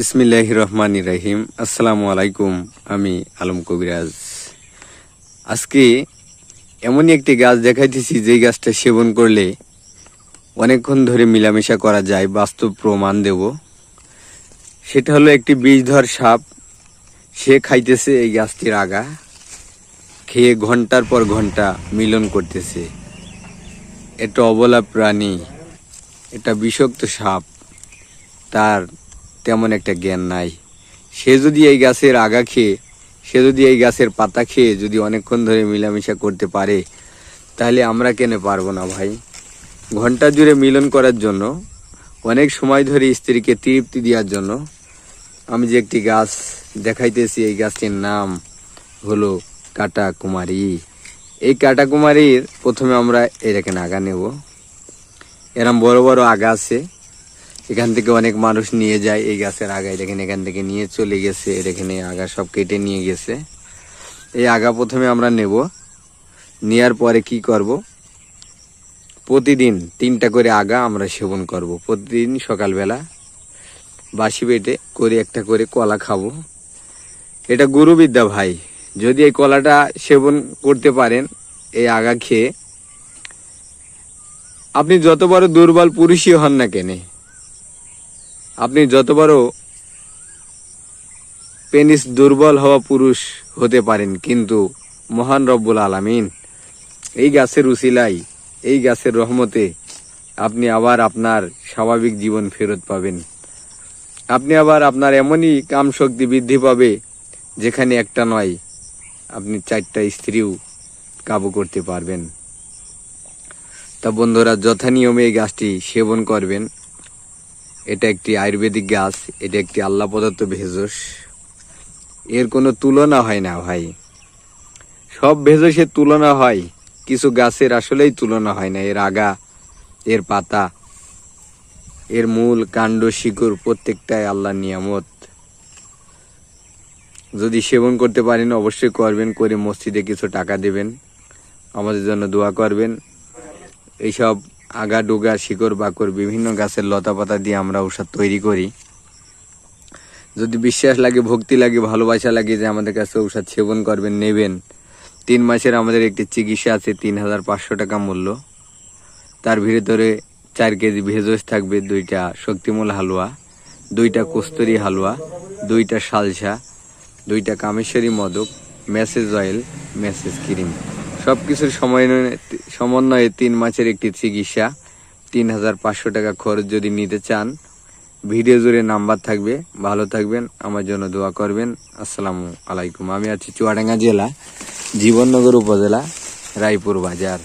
বিসমিল্লাহ রহমান রাহিম। আসসালামু আলাইকুম, আমি আলম কবিরাজ। আজকে এমনই একটি গাছ দেখাইতেছি, যেই গাছটা সেবন করলে অনেকক্ষণ ধরে মিলামেশা করা যায়, বাস্তব প্রমাণ দেব। সেটা হলো একটি বিষধর সাপ। সে খাইতেছে এই গাছটির আগা, খেয়ে ঘণ্টার পর ঘণ্টা মিলন করতেছে। এটা অবলা প্রাণী, এটা বিষাক্ত সাপ। তার তেমন একটা জ্ঞান নাই। সে যদি এই গাছের আগা খেয়ে, সে যদি এই গাছের পাতা খেয়ে যদি অনেকক্ষণ ধরে মিলামিশা করতে পারে, তাহলে আমরা কেন পারব না ভাই? ঘণ্টা জুড়ে মিলন করার জন্য, অনেক সময় ধরে স্ত্রীকে তৃপ্তি দেওয়ার জন্য, আমি যে একটি গাছ দেখাইতেছি, এই গাছটির নাম হলো কাটা কুমারী এই কাটা কুমারীর প্রথমে আমরা এরকম আগা নেব। এরম বড় বড় আগা আছে। এখান থেকে অনেক মানুষ নিয়ে যায়, এই গাছের আগায় দেখেন এখান থেকে নিয়ে চলে গেছে এর এখানে আগা সব কেটে নিয়ে গেছে। এই আগা প্রথমে আমরা নেব নেওয়ার পরে কি করব? প্রতিদিন তিনটা করে আগা আমরা সেবন করব। প্রতিদিন সকালবেলা বাসি পেটে করে একটা করে কলা খাব। এটা গুরুবিদ্যা ভাই, যদি এই কলাটা সেবন করতে পারেন, এই আগা খেয়ে। আপনি যত বড় দুর্বল পুরুষই হন না কেনে আপনি যত বড় পেনিস দুর্বল হওয়া পুরুষ হতে পারেন, কিন্তু মহান রব্বুল আলামিন এই গাছের উসিলাই এই গাছের রহমতে আপনি আবার আপনার স্বাভাবিক জীবন ফেরত পাবেন। আপনি আবার আপনার এমনই কাম শক্তি বৃদ্ধি পাবে, যেখানে একটা নয়, আপনি চারটা স্ত্রীও কাবু করতে পারবেন। তা বন্ধুরা যথা নিয়মে এই গাছটি সেবন করবেন। এটা একটি আয়ুর্বেদিক গাছ, এটা একটি আল্লাহ পদার্থ ভেষজ। এর কোনো তুলনা হয় না ভাই। সব ভেষজের তুলনা হয়, কিছু গাছের আসলেই তুলনা হয় না। এর আগা, এর পাতা, এর মূল কাণ্ড, শিকড়, প্রত্যেকটাই আল্লাহ নিয়ামত। যদি সেবন করতে পারেন, অবশ্যই করবেন, করে মসজিদে কিছু টাকা দেবেন। আমাদের জন্য দোয়া করবেন। এইসব আগা ডুগা শিকড় বাকড় বিভিন্ন গাছের লতা পাতা দিয়ে আমরা ঔষধ তৈরি করি। যদি বিশ্বাস লাগে, ভক্তি লাগে, ভালোবাসা লাগে যে আমাদের কাছে ঔষধ সেবন করবেন, নেবেন, তিন মাসের আমাদের একটি চিকিৎসা আছে, তিন হাজার পাঁচশো টাকা মূল্য। তার ভিতরে চার কেজি ভেজস থাকবে, দুইটা শক্তিমূল হালুয়া, দুইটা কস্তুরি হালুয়া, দুইটা সালসা, দুইটা Kameshwari Modak, massage oil, massage cream. সব কিছুর সমন্বয়ে সমন্বয়ে তিন মাছের একটি চিকিৎসা। তিন হাজার পাঁচশো টাকা খরচ যদি নিতে চান, ভিডিও জুড়ে নাম্বার থাকবে। ভালো থাকবেন, আমার জন্য দোয়া করবেন। আসসালামু আলাইকুম। আমি আছি চুয়াডাঙ্গা জেলা, জীবননগর উপজেলা, রায়পুর বাজার।